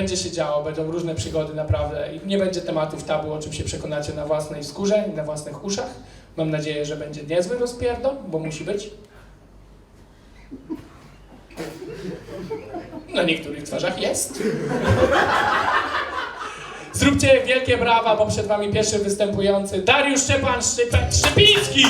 Będzie się działo, będą różne przygody naprawdę i nie będzie tematów tabu, o czym się przekonacie na własnej skórze i na własnych uszach. Mam nadzieję, że będzie niezły rozpierdol, bo musi być. Na niektórych twarzach jest. Zróbcie wielkie brawa, bo przed wami pierwszy występujący Dariusz Szczepan Szczepiński!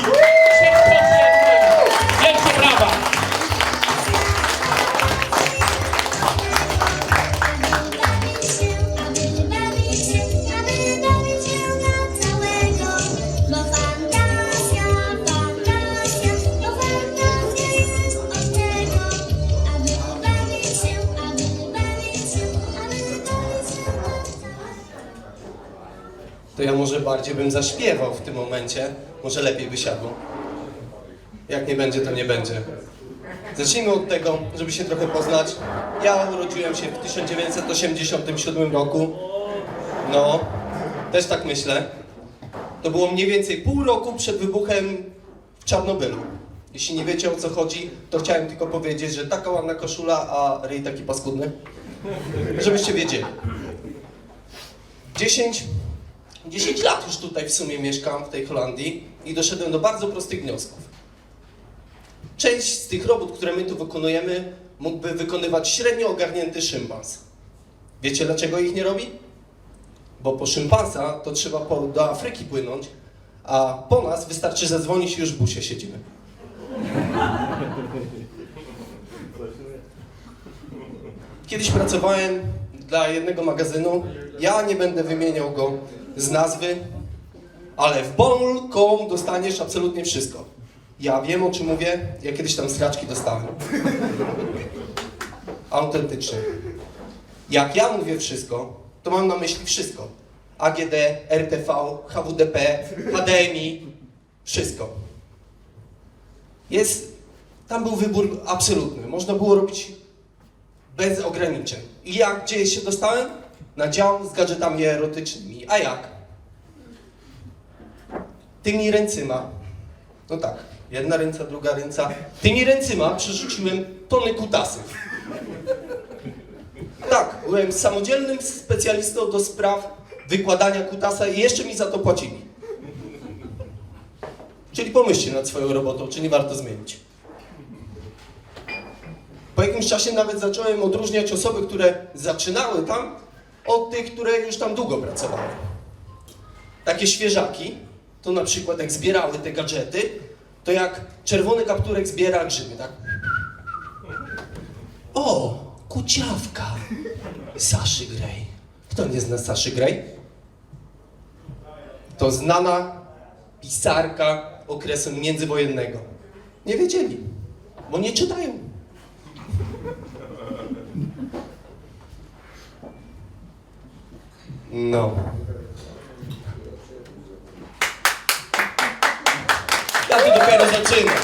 To ja może bardziej bym zaśpiewał w tym momencie. Może lepiej by siadło. Jak nie będzie, to nie będzie. Zacznijmy od tego, żeby się trochę poznać. Ja urodziłem się w 1987 roku. No, też tak myślę. To było mniej więcej pół roku przed wybuchem w Czarnobylu. Jeśli nie wiecie o co chodzi, to chciałem tylko powiedzieć, że taka ładna koszula, a ryj taki paskudny. Żebyście wiedzieli. 10 10 lat już tutaj w sumie mieszkam, w tej Holandii i doszedłem do bardzo prostych wniosków. Część z tych robót, które my tu wykonujemy, mógłby wykonywać średnio ogarnięty szympans. Wiecie dlaczego ich nie robi? Bo po szympansa to trzeba po, do Afryki płynąć, a po nas wystarczy zadzwonić i już w busie siedzimy. Kiedyś pracowałem dla jednego magazynu. Ja nie będę wymieniał go z nazwy, ale w bol.com dostaniesz absolutnie wszystko. Ja wiem o czym mówię, ja kiedyś tam straczki dostałem. Autentycznie. Jak ja mówię wszystko, to mam na myśli wszystko. AGD, RTV, HWDP, HDMI, wszystko. Jest, tam był wybór absolutny. Można było robić bez ograniczeń. I jak gdzie się dostałem? Na dział z gadżetami erotycznymi. A jak? Tymi ręcyma. No tak, jedna ręka, druga ręka. Tymi ręcyma przerzuciłem tony kutasów. Tak, byłem samodzielnym specjalistą do spraw wykładania kutasa i jeszcze mi za to płacili. Czyli pomyślcie nad swoją robotą, czy nie warto zmienić. Po jakimś czasie nawet zacząłem odróżniać osoby, które zaczynały tam, od tych, które już tam długo pracowały. Takie świeżaki, to na przykład jak zbierały te gadżety, to jak czerwony kapturek zbiera grzyby, tak? O, kuciawka Saszy Grey. Kto nie zna Saszy Grey? To znana pisarka okresu międzywojennego. Nie wiedzieli, bo nie czytają. No. Ja tu dopiero zaczynam.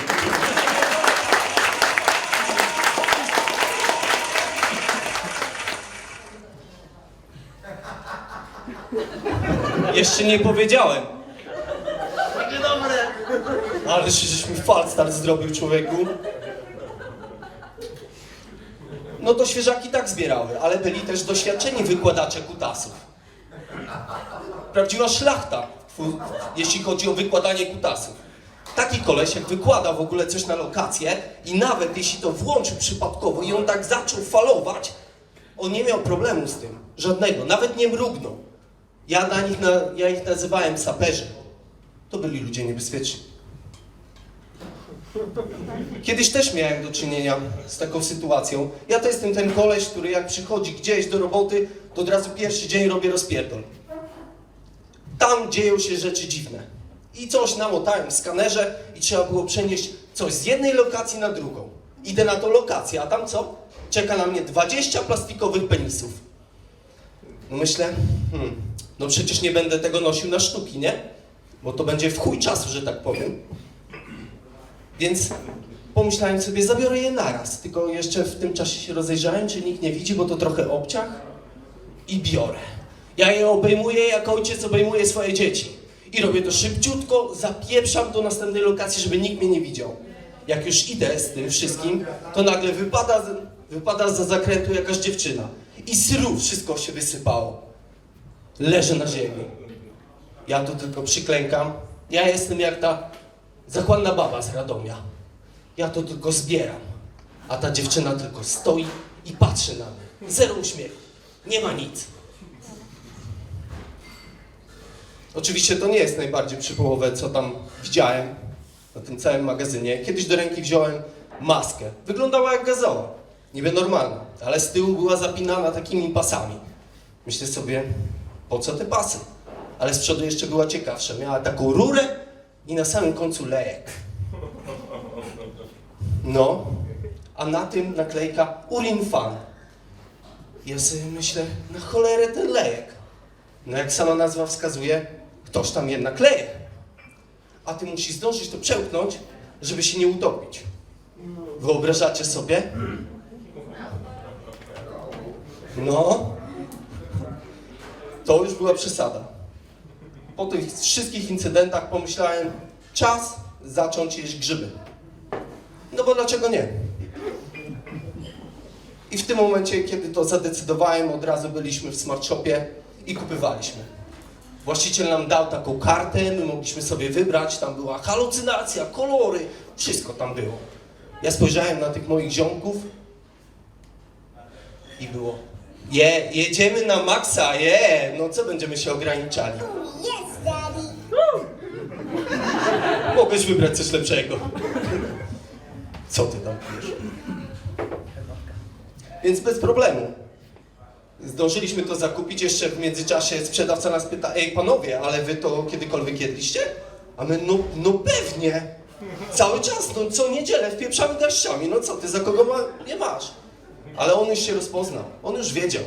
Jeszcze nie powiedziałem. Dzień dobry. Ale się żeś mi falstart zrobił, człowieku. No to świeżaki tak zbierały, ale byli też doświadczeni wykładacze kutasów. Prawdziwa szlachta, jeśli chodzi o wykładanie kutasów. Taki koleś, jak wykłada w ogóle coś na lokację i nawet jeśli to włączył przypadkowo i on tak zaczął falować, on nie miał problemu z tym. Żadnego, nawet nie mrugnął. Ja, na nich ja ich nazywałem saperzy. To byli ludzie niebezpieczni. Kiedyś też miałem do czynienia z taką sytuacją. Ja to jestem ten koleś, który jak przychodzi gdzieś do roboty, to od razu pierwszy dzień robię rozpierdol. Tam dzieją się rzeczy dziwne. I coś namotałem w skanerze i trzeba było przenieść coś z jednej lokacji na drugą. Idę na tą lokację, a tam co? Czeka na mnie 20 plastikowych penisów. No myślę, hmm, no przecież nie będę tego nosił na sztuki, nie? Bo to będzie w chuj czasu, że tak powiem. Więc pomyślałem sobie, zabiorę je naraz, tylko jeszcze w tym czasie się rozejrzałem, czy nikt nie widzi, bo to trochę obciach i biorę. Ja je obejmuję jak ojciec obejmuje swoje dzieci. I robię to szybciutko, zapieprzam do następnej lokacji, żeby nikt mnie nie widział. Jak już idę z tym wszystkim, to nagle wypada wypada za zakrętu jakaś dziewczyna. I sru, wszystko się wysypało. Leżę na ziemi. Ja tu tylko przyklękam. Ja jestem jak ta zakładna baba z Radomia. Ja to tylko zbieram. A ta dziewczyna tylko stoi i patrzy na mnie. Zero uśmiechu. Nie ma nic. Oczywiście to nie jest najbardziej przypołowe, co tam widziałem na tym całym magazynie. Kiedyś do ręki wziąłem maskę. Wyglądała jak gazoła. Niby normalna, ale z tyłu była zapinana takimi pasami. Myślę sobie, po co te pasy? Ale z przodu jeszcze była ciekawsza. Miała taką rurę i na samym końcu lejek. No, a na tym naklejka Urin Fan. Ja sobie myślę, na cholerę ten lejek. No jak sama nazwa wskazuje, ktoś tam jednak leje. A ty musisz zdążyć to przełknąć, żeby się nie utopić. Wyobrażacie sobie? No, to już była przesada. Po tych wszystkich incydentach pomyślałem, czas zacząć jeść grzyby. No bo dlaczego nie? I w tym momencie, kiedy to zadecydowałem, od razu byliśmy w Smart Shopie i kupywaliśmy. Właściciel nam dał taką kartę, my mogliśmy sobie wybrać, tam była halucynacja, kolory, wszystko tam było. Ja spojrzałem na tych moich ziomków i było, je, jedziemy na maksa, je, no co będziemy się ograniczali? Mogłeś wybrać coś lepszego. Co ty tam pijesz? Więc bez problemu. Zdążyliśmy to zakupić, jeszcze w międzyczasie sprzedawca nas pyta, ej panowie, ale wy to kiedykolwiek jedliście? A my, no, no pewnie. Cały czas, no co niedzielę wpieprzamy garściami, no co ty, za kogo ma, nie masz? Ale on już się rozpoznał, on już wiedział.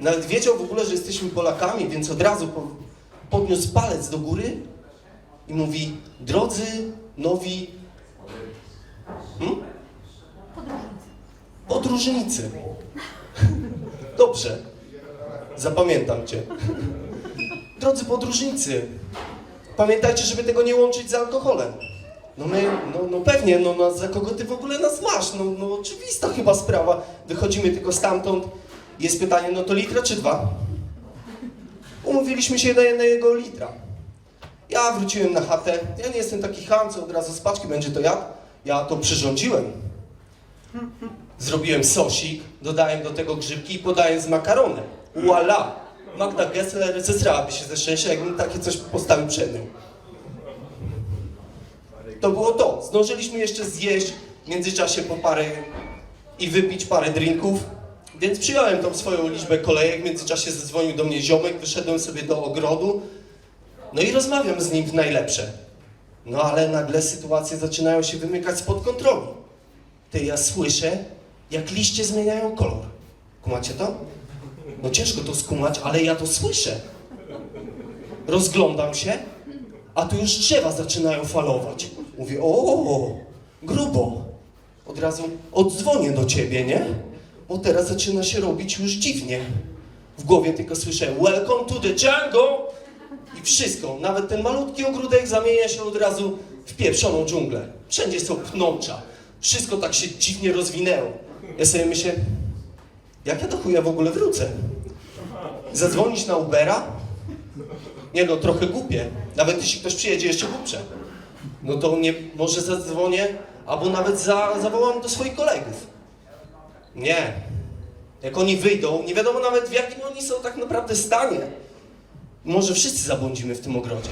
Nawet wiedział w ogóle, że jesteśmy Polakami, więc od razu po, podniósł palec do góry i mówi, drodzy nowi hmm? podróżnicy. Dobrze, zapamiętam cię. Drodzy podróżnicy, pamiętajcie, żeby tego nie łączyć z alkoholem. No my, no, no pewnie, no, no za kogo ty w ogóle nas masz? No, no oczywista chyba sprawa. Wychodzimy tylko stamtąd. Jest pytanie, no to litra czy dwa? Umówiliśmy się na jednego litra. Ja wróciłem na chatę. Ja nie jestem taki ham, co od razu z paczki będzie to jadł. Ja to przyrządziłem. Zrobiłem sosik, dodałem do tego grzybki i podałem z makaronem. Voila! Magda Gessler zesrałaby się ze szczęścia, jakbym takie coś postawił przed nią. To było to. Zdążyliśmy jeszcze zjeść w międzyczasie po parę i wypić parę drinków. Więc przyjąłem tą swoją liczbę kolejek. W międzyczasie zadzwonił do mnie ziomek, wyszedłem sobie do ogrodu. No i rozmawiam z nim w najlepsze. No ale nagle sytuacje zaczynają się wymykać spod kontroli. Ty, ja słyszę, jak liście zmieniają kolor. Kumacie to? No ciężko to skumać, ale ja to słyszę. Rozglądam się, a tu już drzewa zaczynają falować. Mówię, o, grubo. Od razu oddzwonię do ciebie, nie? Bo teraz zaczyna się robić już dziwnie. W głowie tylko słyszę, welcome to the jungle. I wszystko, nawet ten malutki ogródek zamienia się od razu w pieprzoną dżunglę. Wszędzie są pnącza. Wszystko tak się dziwnie rozwinęło. Ja sobie myślę, jak ja do chuja w ogóle wrócę? Zadzwonić na Ubera? Nie no, trochę głupie. Nawet jeśli ktoś przyjedzie jeszcze głupsze. No to nie, może zadzwonię, albo nawet za, zawołam do swoich kolegów. Nie. Jak oni wyjdą, nie wiadomo nawet w jakim oni są tak naprawdę stanie. Może wszyscy zabłądzimy w tym ogrodzie.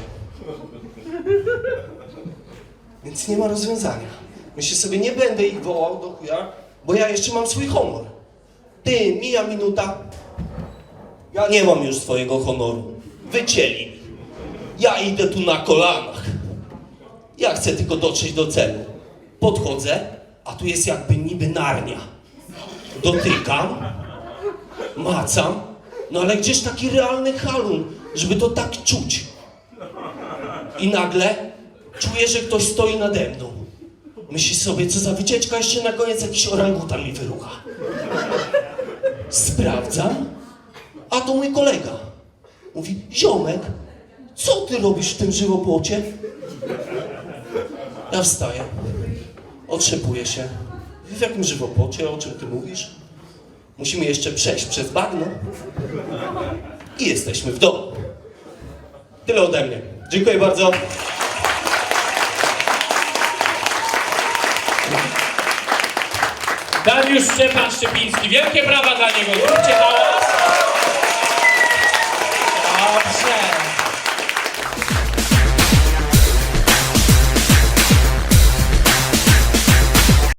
Więc nie ma rozwiązania. Myślę sobie, nie będę ich wołał do chuja, bo ja jeszcze mam swój honor. Ty, mija minuta. Ja nie mam już swojego honoru. Wycięli. Ja idę tu na kolanach. Ja chcę tylko dotrzeć do celu. Podchodzę, a tu jest jakby niby narnia. Dotykam, macam, no ale gdzież taki realny halun, żeby to tak czuć? I nagle czuję, że ktoś stoi nade mną. Myśli sobie, co za wycieczka, jeszcze na koniec jakiś orangutan mi wyrucha. Sprawdzam, a to mój kolega. Mówi, ziomek, co ty robisz w tym żywopłocie? Ja wstaję, otrzepuję się, w jakim żywopocie, o czym ty mówisz? Musimy jeszcze przejść przez bagno i jesteśmy w domu. Tyle ode mnie. Dziękuję bardzo. Dariusz Szczepan Szczepiński. Wielkie brawa dla niego. Zróbcie hałas. Dobrze.